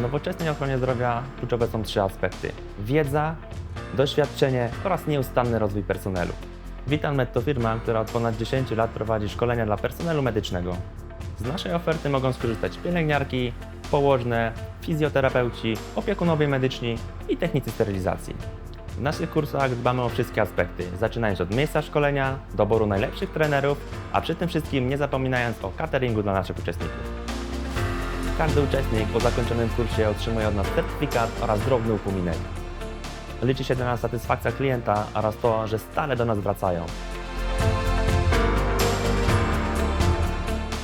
nowoczesnej ochronie zdrowia kluczowe są trzy aspekty: wiedza, doświadczenie oraz nieustanny rozwój personelu. Vitalmed to firma, która od ponad 10 lat prowadzi szkolenia dla personelu medycznego. Z naszej oferty mogą skorzystać pielęgniarki, położne, fizjoterapeuci, opiekunowie medyczni i technicy sterylizacji. W naszych kursach dbamy o wszystkie aspekty, zaczynając od miejsca szkolenia, doboru najlepszych trenerów, a przy tym wszystkim nie zapominając o cateringu dla naszych uczestników. Każdy uczestnik po zakończonym kursie otrzymuje od nas certyfikat oraz drobny upominek. Liczy się dla nas satysfakcja klienta oraz to, że stale do nas wracają.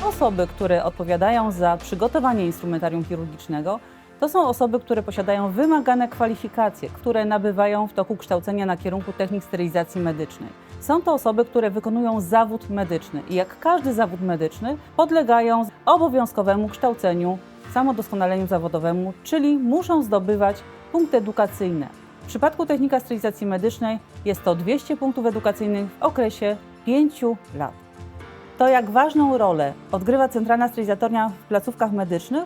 Osoby, które odpowiadają za przygotowanie instrumentarium chirurgicznego, to są osoby, które posiadają wymagane kwalifikacje, które nabywają w toku kształcenia na kierunku technik sterylizacji medycznej. Są to osoby, które wykonują zawód medyczny i jak każdy zawód medyczny podlegają obowiązkowemu kształceniu, samodoskonaleniu zawodowemu, czyli muszą zdobywać punkty edukacyjne. W przypadku technika sterylizacji medycznej jest to 200 punktów edukacyjnych w okresie 5 lat. To, jak ważną rolę odgrywa centralna sterylizatornia w placówkach medycznych,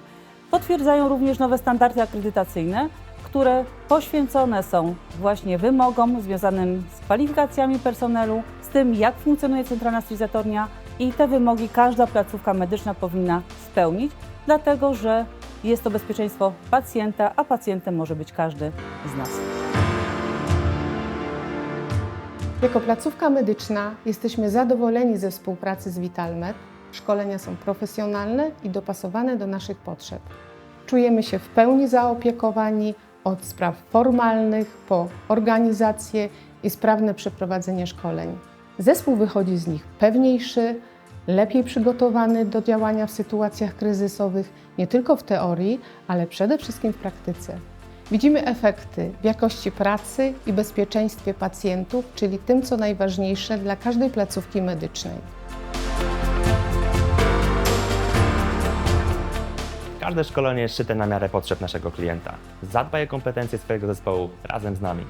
potwierdzają również nowe standardy akredytacyjne, które poświęcone są właśnie wymogom związanym z kwalifikacjami personelu, z tym, jak funkcjonuje centralna sterylizatornia i te wymogi każda placówka medyczna powinna spełnić, dlatego że jest to bezpieczeństwo pacjenta, a pacjentem może być każdy z nas. Jako placówka medyczna jesteśmy zadowoleni ze współpracy z Vitalmed. Szkolenia są profesjonalne i dopasowane do naszych potrzeb. Czujemy się w pełni zaopiekowani od spraw formalnych po organizację i sprawne przeprowadzenie szkoleń. Zespół wychodzi z nich pewniejszy, lepiej przygotowany do działania w sytuacjach kryzysowych, nie tylko w teorii, ale przede wszystkim w praktyce. Widzimy efekty w jakości pracy i bezpieczeństwie pacjentów, czyli tym, co najważniejsze dla każdej placówki medycznej. Każde szkolenie jest szyte na miarę potrzeb naszego klienta. Zadbaj o kompetencje swojego zespołu razem z nami.